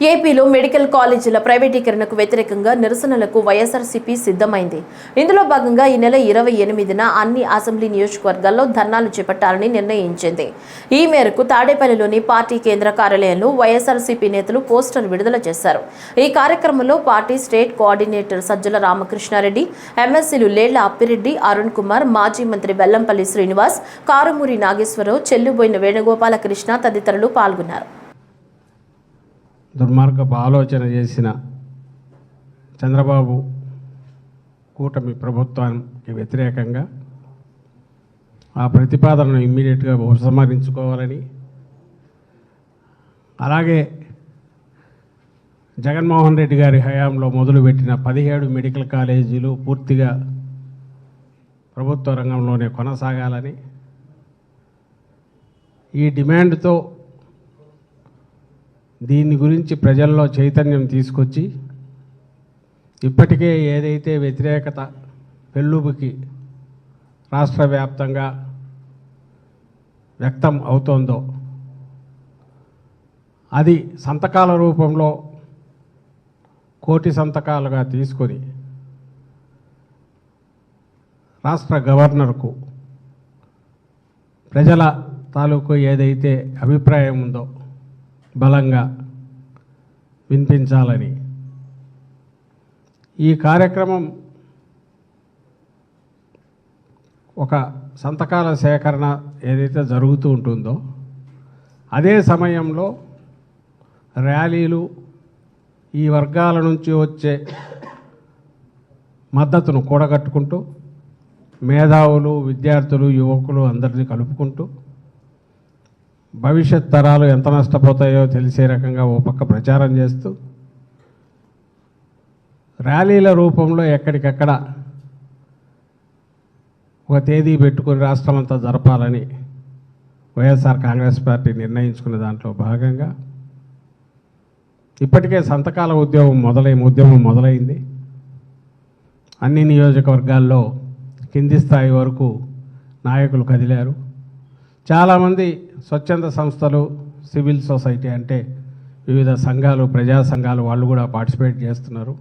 ఏపీలో మెడికల్ కాలేజీల ప్రైవేటీకరణకు వ్యతిరేకంగా నిరసనలకు వైఎస్ఆర్సీపీ సిద్ధమైంది. ఇందులో భాగంగా ఈ నెల ఇరవై ఎనిమిదిన అన్ని అసెంబ్లీ నియోజకవర్గాల్లో ధర్నాలు చేపట్టాలని నిర్ణయించింది. ఈ మేరకు తాడేపల్లిలోని పార్టీ కేంద్ర కార్యాలయంలో వైఎస్ఆర్సీపీ నేతలు పోస్టర్ విడుదల చేశారు. ఈ కార్యక్రమంలో party state coordinator Sajjala Ramakrishna Reddy ఎమ్మెల్సీలు లేళ్ళ అప్పిరెడ్డి అరుణ్ కుమార్ మాజీ మంత్రి వెల్లంపల్లి శ్రీనివాస్ కారుమూరి నాగేశ్వరరావు చెల్లుబోయిన వేణుగోపాలకృష్ణ తదితరులు పాల్గొన్నారు. దుర్మార్గపు ఆలోచన చేసిన చంద్రబాబు కూటమి ప్రభుత్వానికి వ్యతిరేకంగా ఆ ప్రతిపాదనను ఇమ్మీడియట్గా ఉపసంహరించుకోవాలని అలాగే జగన్మోహన్ రెడ్డి గారి హయాంలో మొదలుపెట్టిన పదిహేడు మెడికల్ కాలేజీలు పూర్తిగా ప్రభుత్వ రంగంలోనే కొనసాగాలని ఈ డిమాండ్తో దీని గురించి ప్రజల్లో చైతన్యం తీసుకొచ్చి ఇప్పటికే ఏదైతే వ్యతిరేకత పెళ్ళుబుకి రాష్ట్ర వ్యాప్తంగా వ్యక్తం అవుతోందో అది సంతకాల రూపంలో కోటి సంతకాలుగా తీసుకొని రాష్ట్ర గవర్నర్కు ప్రజల తాలూకు ఏదైతే అభిప్రాయం ఉందో బలంగా వినిపించాలని. ఈ కార్యక్రమం ఒక సంతకాల సేకరణ ఏదైతే జరుగుతూ ఉంటుందో అదే సమయంలో ర్యాలీలు ఈ వర్గాల నుంచి వచ్చే మద్దతును కూడగట్టుకుంటూ మేధావులు విద్యార్థులు యువకులు అందరినీ కలుపుకుంటూ భవిష్యత్ తరాలు ఎంత నష్టపోతాయో తెలిసే రకంగా ఓ పక్క ప్రచారం చేస్తూ ర్యాలీల రూపంలో ఎక్కడికక్కడ ఒక తేదీ పెట్టుకుని రాష్ట్రమంతా జరపాలని వైఎస్ఆర్ కాంగ్రెస్ పార్టీ నిర్ణయించుకున్న దాంట్లో భాగంగా ఇప్పటికే సంతకాల ఉద్యమం మొదలై ఉద్యమం మొదలైంది. అన్ని నియోజకవర్గాల్లో కింది స్థాయి వరకు నాయకులు కదిలారు. చాలామంది స్వచ్ఛంద సంస్థలు సివిల్ సొసైటీ అంటే వివిధ సంఘాలు ప్రజా సంఘాలు వాళ్ళు కూడా పార్టిసిపేట్ చేస్తున్నారు.